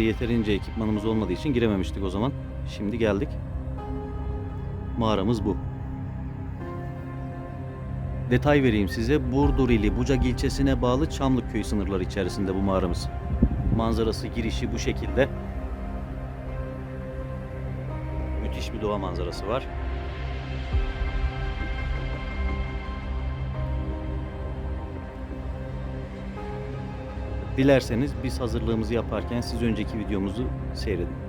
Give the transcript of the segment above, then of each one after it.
yeterince ekipmanımız olmadığı için girememiştik o zaman. Şimdi geldik. Mağaramız bu. Detay vereyim size. Burdur ili Bucak ilçesine bağlı Çamlıkköy sınırları içerisinde bu mağaramız. Manzarası girişi bu şekilde. Müthiş bir doğa manzarası var. Dilerseniz biz hazırlığımızı yaparken siz önceki videomuzu seyredin.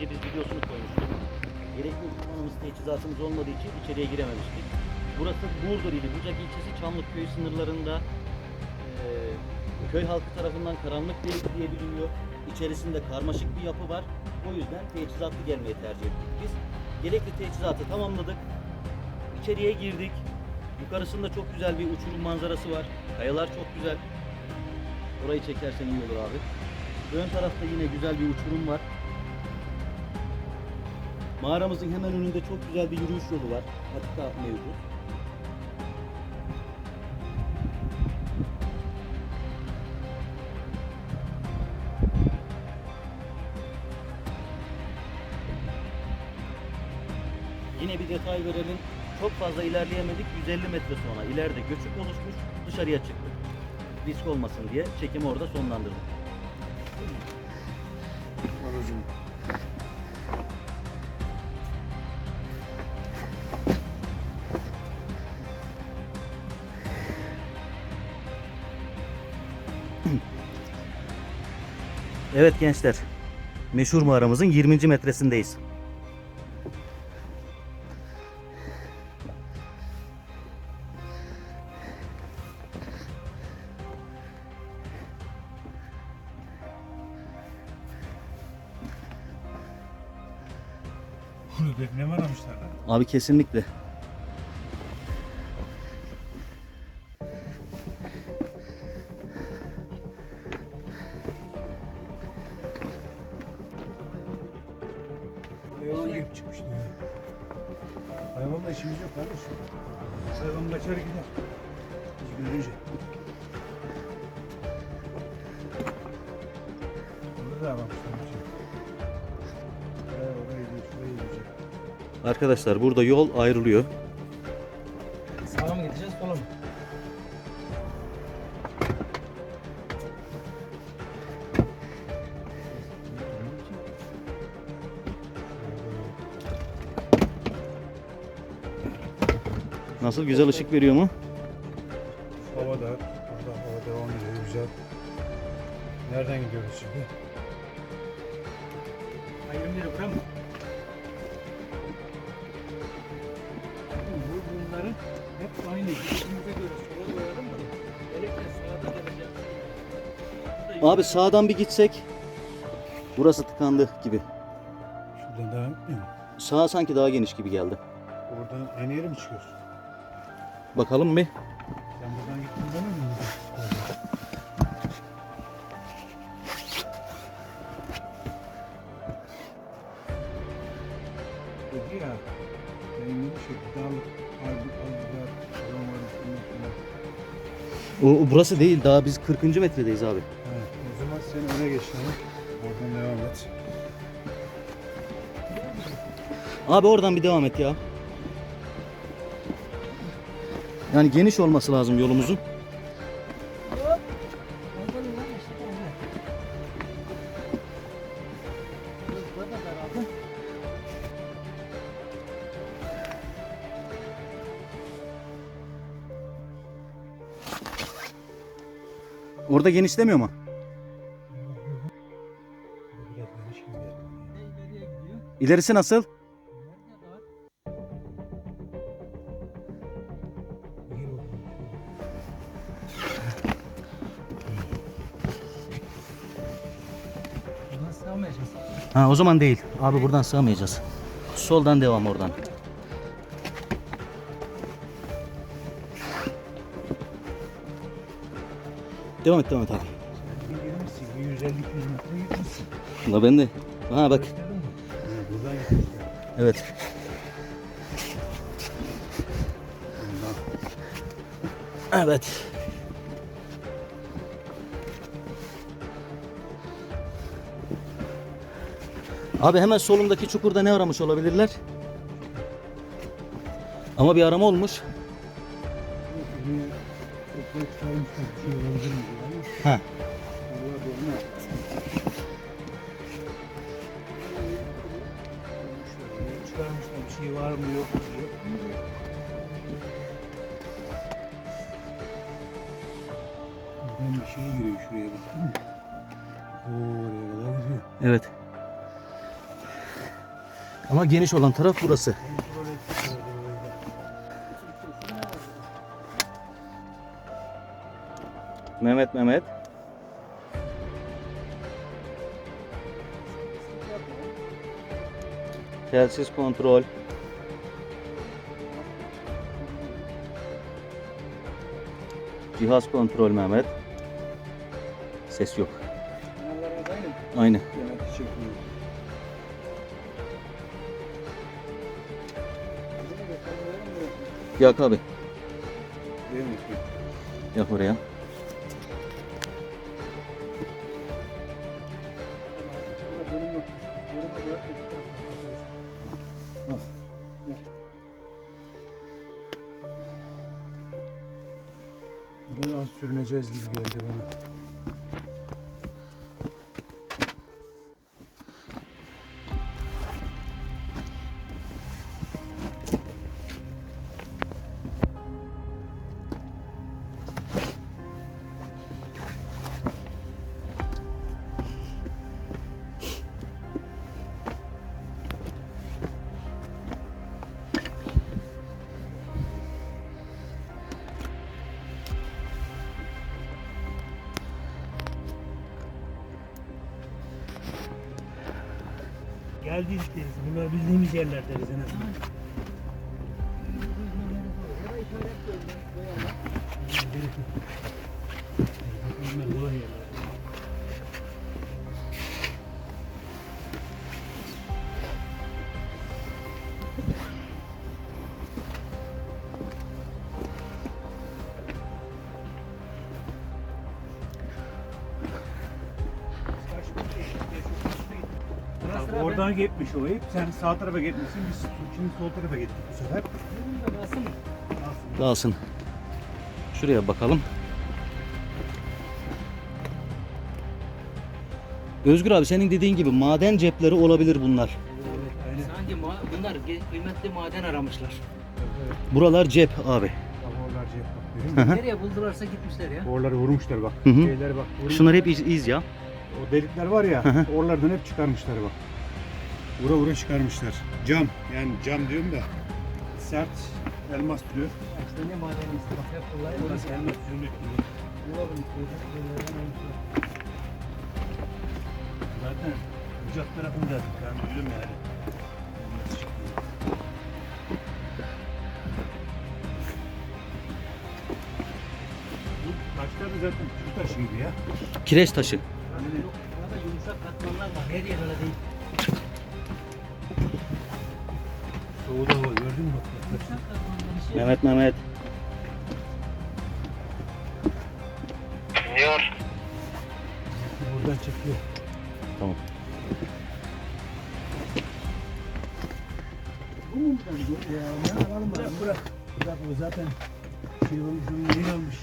Önce biz videosunu koymuştuk. Gerekli ekipmanımız, teçhizatımız olmadığı için içeriye girememiştik. Burası Burdur ili Bucak ilçesi Çamlıkköy sınırlarında eee, köy halkı tarafından karanlık delik diye biliniyor. İçerisinde karmaşık bir yapı var. O yüzden teçhizatlı gelmeyi tercih ettik biz. Gerekli teçhizatı tamamladık. İçeriye girdik. Yukarısında çok güzel bir uçurum manzarası var. Kayalar çok güzel. Orayı çekersen iyi olur abi. Ön tarafta yine güzel bir uçurum var. Mağaramızın hemen önünde çok güzel bir yürüyüş yolu var. Hatta mevcut. Yine bir detay verelim. Çok fazla ilerleyemedik. 150 metre sonra ileride göçük oluşmuş. Dışarıya çıktık risk olmasın diye çekimi orada sonlandırdık. Evet gençler. Meşhur mağaramızın 20. metresindeyiz. Mi aramışlar? Abi kesinlikle. İşimiz yok kardeşim. Hayvan kaçar gider. Biz görünce. Arkadaşlar burada yol ayrılıyor. Nasıl güzel ışık veriyor mu? Hava da, orada hava devam ediyor, güzel. Nereden gidiyoruz şimdi? Ayrım yeri bura mı? Bu bunların hep aynı. Birbirimize göre sola koyalım mı? Elektre sağda geleceğim. Abi sağdan bir gitsek. Burası tıkandı gibi. Şuradan devam etmiyor mu? Sağ sanki daha geniş gibi geldi. Oradan aynı yere mi çıkıyorsun? Bakalım mı? Sen buradan gittin demedin mi? Dedi ya, benim bir şey, dağlık, albük, albükler, adam var, şunlar, şunlar. O, o burası değil. Daha biz 40. metredeyiz abi. Evet, o zaman sen öne geç. Oradan devam et. Abi oradan bir devam et ya. Yani geniş olması lazım yolumuzun. Orada genişlemiyor mu? İlerisi nasıl? Buradan sığamayacağız. Ha o zaman değil. Abi buradan sığamayacağız. Soldan devam oradan. Devam et devam et abi. Bir girmişsin. Bir 150 200 metre. La ben de. Ha bak. Evet. Evet. Abi hemen solumdaki çukurda ne aramış olabilirler? Ama bir arama olmuş. Ha. bir şey var mı yok mu diye. Buradan bir şey giriyor şuraya bak. Oraya kadar gidiyor. Evet. Ama geniş olan taraf burası. Mehmet Mehmet. Telsiz kontrol. Cihaz kontrol Mehmet. Ses yok. Aynı? Aynı. Yak abi. Yak oraya. Biraz sürüneceğiz gibi geldi bana. Geldik deriz. Bunlar bildiğimiz yerler deriz en azından. Bak, oradan gitmiş o ip. Sen sağ tarafa gitmişsin. Biz şimdi sol tarafa gittik bu sefer. Dağılsın. Şuraya bakalım. Özgür abi senin dediğin gibi maden cepleri olabilir bunlar. Aynen. Sanki ma- bunlar ge- kıymetli maden aramışlar. Buralar cep abi. Bak oralar cep bak görüyor musun? Nereye buldularsa gitmişler ya. Oraları vurmuşlar bak. Hı hı. Şeyler bak. vurmuş. Şunlar hep iz, iz ya. O delikler var ya. Hı hı. oralardan hep çıkarmışlar bak. Vura vura çıkarmışlar. Cam. Yani cam diyorum da. Sert elmas türü. İşte ne madeni bak hep bunlar Elmas elmas türü. Zaten bucak tarafında yani ölüm yani. Taşlar da zaten taşı gibi ya. Kireç taşı. Burada yumuşak katmanlar var. Her yer öyle değil. Gördün mü? Yumuşak katmanlar bir şey. Mehmet Mehmet. Buradan çekiyor. Tamam. Bu mu buradan? Ya ne alalım bırak bırak. Bırak o zaten şey olmuş, onun yeni almış.